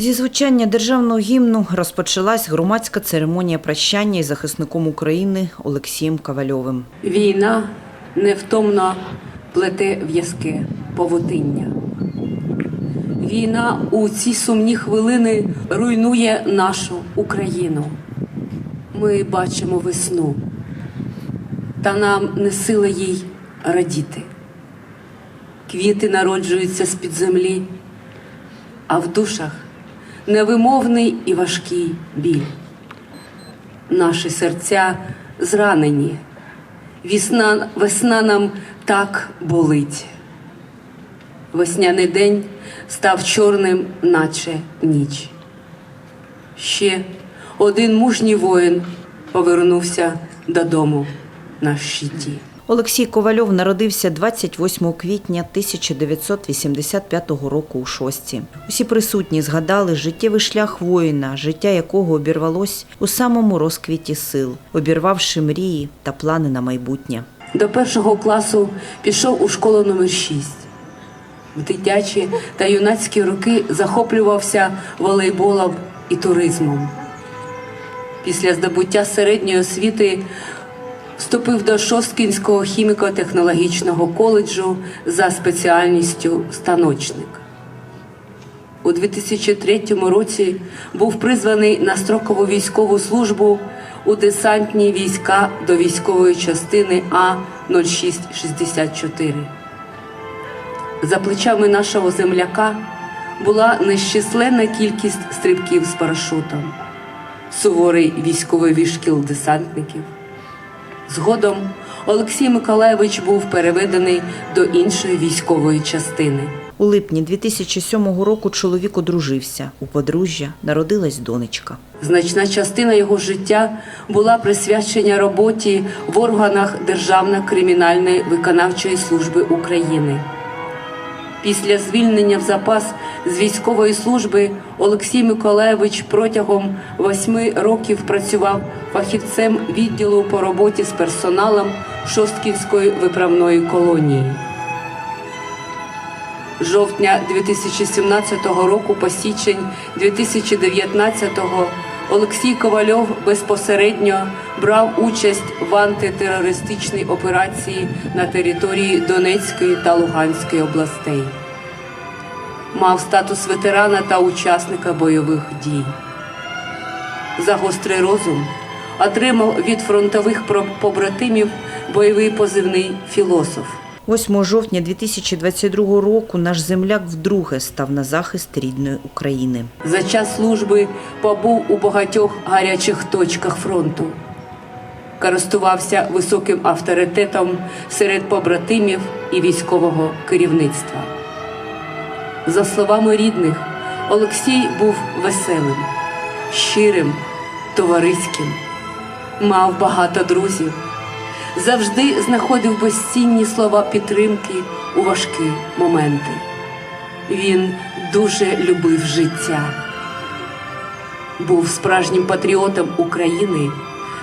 Зі звучання державного гімну розпочалась громадська церемонія прощання із захисником України Олексієм Ковальовим. Війна невтомно плете в'язке павутиння. Війна у ці сумні хвилини руйнує нашу Україну. Ми бачимо весну, та нам не сила їй радіти. Квіти народжуються з-під землі, а в душах невимовний і важкий біль. Наші серця зранені. Весна, весна нам так болить. Весняний день став чорним, наче ніч. Ще один мужній воїн повернувся додому на щиті. Олексій Ковальов народився 28 квітня 1985 року у Шості. Усі присутні згадали життєвий шлях воїна, життя якого обірвалось у самому розквіті сил, обірвавши мрії та плани на майбутнє. До першого класу пішов у школу номер 6. В дитячі та юнацькі роки захоплювався волейболом і туризмом. Після здобуття середньої освіти вступив до Шосткінського хіміко-технологічного коледжу за спеціальністю станочник. У 2003 році був призваний на строкову військову службу у десантні війська до військової частини А 0664. За плечами нашого земляка була нещисленна кількість стрибків з парашутом, суворий військовий вішкіл десантників. Згодом Олексій Миколаєвич був переведений до іншої військової частини. У липні 2007 року чоловік одружився. У подружжя народилась донечка. Значна частина його життя була присвячена роботі в органах Державної кримінальної виконавчої служби України. Після звільнення в запас з військової служби Олексій Миколаєвич протягом восьми років працював фахівцем відділу по роботі з персоналом Шостківської виправної колонії. Жовтня 2017 року по січень 2019 Олексій Ковальов безпосередньо брав участь в антитерористичній операції на території Донецької та Луганської областей. Мав статус ветерана та учасника бойових дій. За гострий розум отримав від фронтових побратимів бойовий позивний філософ. 8 жовтня 2022 року наш земляк вдруге став на захист рідної України. За час служби побув у багатьох гарячих точках фронту. Користувався високим авторитетом серед побратимів і військового керівництва. За словами рідних, Олексій був веселим, щирим, товариським, мав багато друзів, завжди знаходив безцінні слова підтримки у важкі моменти. Він дуже любив життя, був справжнім патріотом України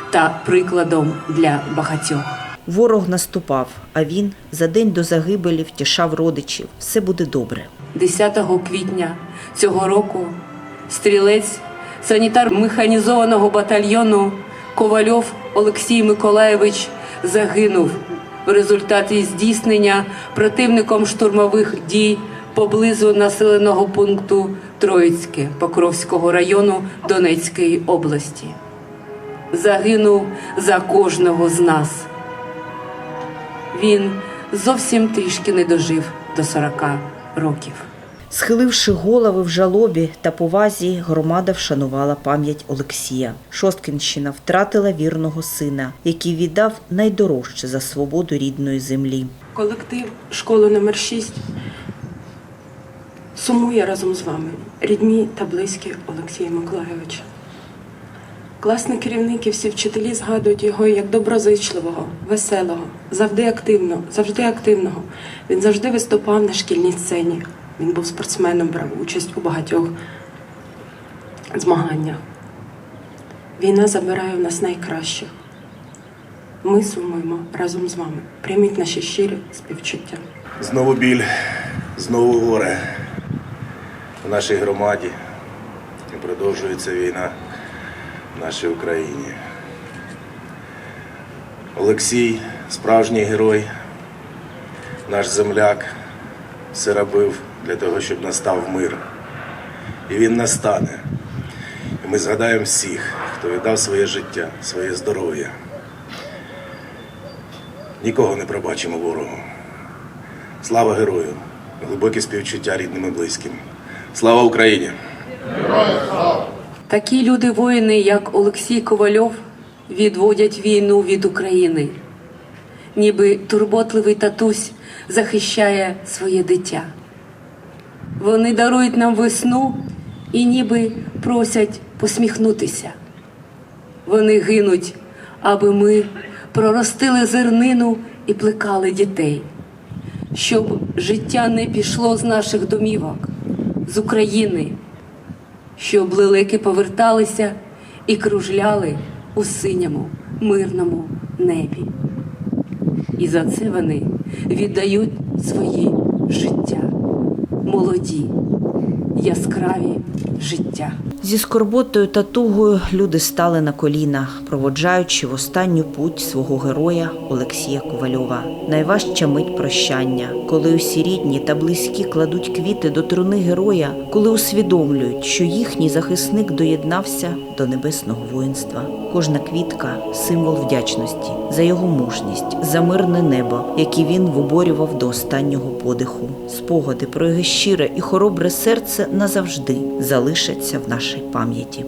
та прикладом для багатьох. Ворог наступав, а він за день до загибелі втішав родичів. Все буде добре. 10 квітня цього року стрілець санітар механізованого батальйону Ковальов Олексій Миколаєвич загинув в результаті здійснення противником штурмових дій поблизу населеного пункту Троїцьке Покровського району Донецької області. Загинув за кожного з нас. Він зовсім трішки не дожив до 40 років. Схиливши голови в жалобі та повазі, громада вшанувала пам'ять Олексія. Шосткінщина втратила вірного сина, який віддав найдорожче за свободу рідної землі. Колектив школи номер 6 сумує разом з вами, рідні та близькі Олексія Миколайовича. Класні керівники, всі вчителі згадують його як доброзичливого, веселого, завжди активного, завжди активного. Він завжди виступав на шкільній сцені. Він був спортсменом, брав участь у багатьох змаганнях. Війна забирає в нас найкращих. Ми сумуємо разом з вами. Прийміть наші щирі співчуття. Знову біль, знову горе в нашій громаді, і продовжується війна в нашій Україні. Олексій, справжній герой, наш земляк, все робив для того, щоб настав мир. І він настане. І ми згадаємо всіх, хто віддав своє життя, своє здоров'я. Нікого не пробачимо ворогу. Слава герою! Глибокі співчуття рідним і близьким. Слава Україні! Такі люди воїни, як Олексій Ковальов, відводять війну від України, ніби турботливий татусь захищає своє дитя. Вони дарують нам весну і ніби просять посміхнутися. Вони гинуть, аби ми проростили зернину і плекали дітей, щоб життя не пішло з наших домівок, з України щоб лелеки поверталися і кружляли у синьому мирному небі. І за це вони віддають свої життя, молоді, яскраві життя. Зі скорботою та тугою люди стали на коліна, проводжаючи в останню путь свого героя Олексія Ковальова. Найважча мить прощання, коли усі рідні та близькі кладуть квіти до труни героя, коли усвідомлюють, що їхній захисник доєднався до небесного воїнства. Кожна квітка символ вдячності за його мужність, за мирне небо, яке він виборював до останнього подиху. Спогади про його щире і хоробре серце назавжди залишаться в нашій пам'яті.